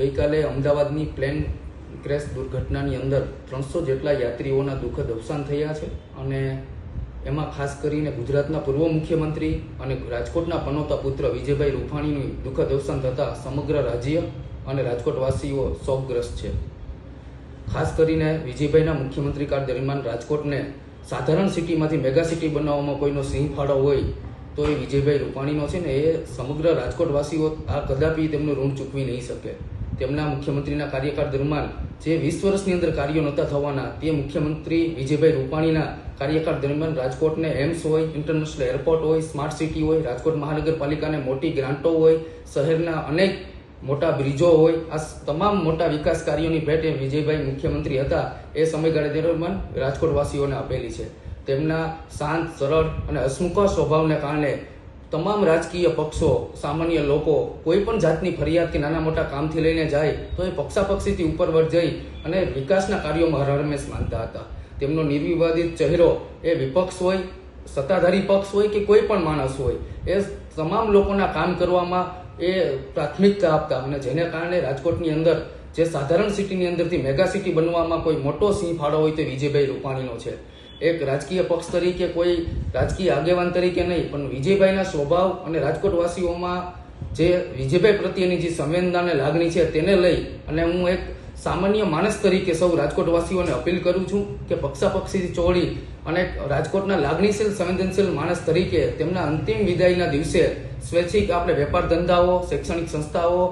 ગઈકાલે અમદાવાદની plane crash દુર્ઘટનાની અંદર ત્રણસો જેટલા યાત્રીઓના દુઃખદ અવસાન થયા છે અને એમાં ખાસ કરીને ગુજરાતના પૂર્વ મુખ્યમંત્રી અને રાજકોટના પનોતા પુત્ર વિજયભાઈ રૂપાણીનું દુઃખદ અવસાન થતાં સમગ્ર રાજ્ય અને રાજકોટવાસીઓ શોકગ્રસ્ત છે. ખાસ કરીને વિજયભાઈના મુખ્યમંત્રી કાળ દરમિયાન રાજકોટને સાધારણ સિટીમાંથી મેગા સિટી બનાવવામાં કોઈનો સિંહ ફાળો હોય તો એ વિજયભાઈ રૂપાણીનો છે ને એ સમગ્ર રાજકોટવાસીઓ આ કદાપી તેમનું ઋણ ચૂકવી નહીં શકે. તેમના મુખ્યમંત્રીના કાર્યકાળ દરમિયાન જે વીસ વર્ષની અંદર કાર્યો નહોતા થવાના, તે મુખ્યમંત્રી વિજયભાઈ રૂપાણીના કાર્યકાળ દરમિયાન રાજકોટને એમ્સ હોય, ઇન્ટરનેશનલ એરપોર્ટ હોય, સ્માર્ટ સિટી હોય, રાજકોટ મહાનગરપાલિકાને મોટી ગ્રાન્ટો હોય, શહેરના અનેક મોટા બ્રિજો હોય, આ તમામ મોટા વિકાસ કાર્યોની ભેટ એ વિજયભાઈ મુખ્યમંત્રી હતા. એ સમયગાળા દરમિયાન રાજકોટવાસીઓને આપેલી છે. તેમના શાંત, સરળ અને હસમુખ સ્વભાવને કારણે તમામ રાજકીય પક્ષો, સામાન્ય લોકો, કોઈ પણ જાતની ફરિયાદ કે નાના મોટા કામથી લઈને જાય, તો એ પક્ષાપક્ષીથી ઉપર વર જઈ અને વિકાસના કાર્યોમાં હરહમેશ માનતા હતા. તેમનો નિર્વિવાદિત ચહેરો એ વિપક્ષ હોય, સત્તાધારી પક્ષ હોય કે કોઈ પણ માણસ હોય, એ તમામ લોકોના કામ કરવામાં એ પ્રાથમિકતા આપતા અને જેને કારણે રાજકોટની અંદર જે સાધારણ સિટીની અંદરથી મેગા સિટી બનવામાં કોઈ મોટો સિંહ ફાળો હોય તે વિજયભાઈ રૂપાણીનો છે. એક રાજકીય પક્ષ તરીકે કોઈ રાજકીય આગેવાન તરીકે નહીં, પણ વિજયભાઈના સ્વભાવ અને રાજકોટવાસીઓમાં જે વિજયભાઈ પ્રત્યેની જે સંવેદના અને લાગણી છે તેને લઈ અને હું એક સામાન્ય માણસ તરીકે સૌ રાજકોટવાસીઓને અપીલ કરું છું કે પક્ષાપક્ષીથી ચોળી અને રાજકોટના લાગણીશીલ, સંવેદનશીલ માણસ તરીકે તેમના અંતિમ વિદાયના દિવસે સ્વૈચ્છિક આપણે વેપાર ધંધાઓ, શૈક્ષણિક સંસ્થાઓ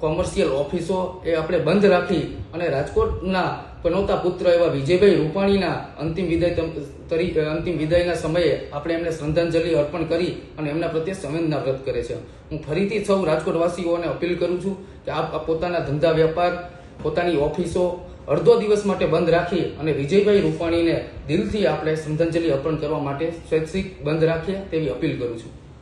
કોમર્શિયલ ઓફિસો એ આપણે બંધ રાખી અને રાજકોટના પનોતા પુત્ર એવા વિજયભાઈ રૂપાણીના અંતિમ વિદાય તરીકે અંતિમ વિદાયના સમયે આપણે એમને શ્રદ્ધાંજલિ અર્પણ કરી અને એમના પ્રત્યે સંવેદના વ્યક્ત કરે છે. હું ફરીથી સૌ રાજકોટવાસીઓને અપીલ કરું છું કે આપ પોતાના ધંધા વેપાર પોતાની ઓફિસો અડધો દિવસ માટે બંધ રાખી અને વિજયભાઈ રૂપાણીને દિલથી આપણે શ્રદ્ધાંજલિ અર્પણ કરવા માટે સ્વૈચ્છિક બંધ રાખીએ તેવી અપીલ કરું છું.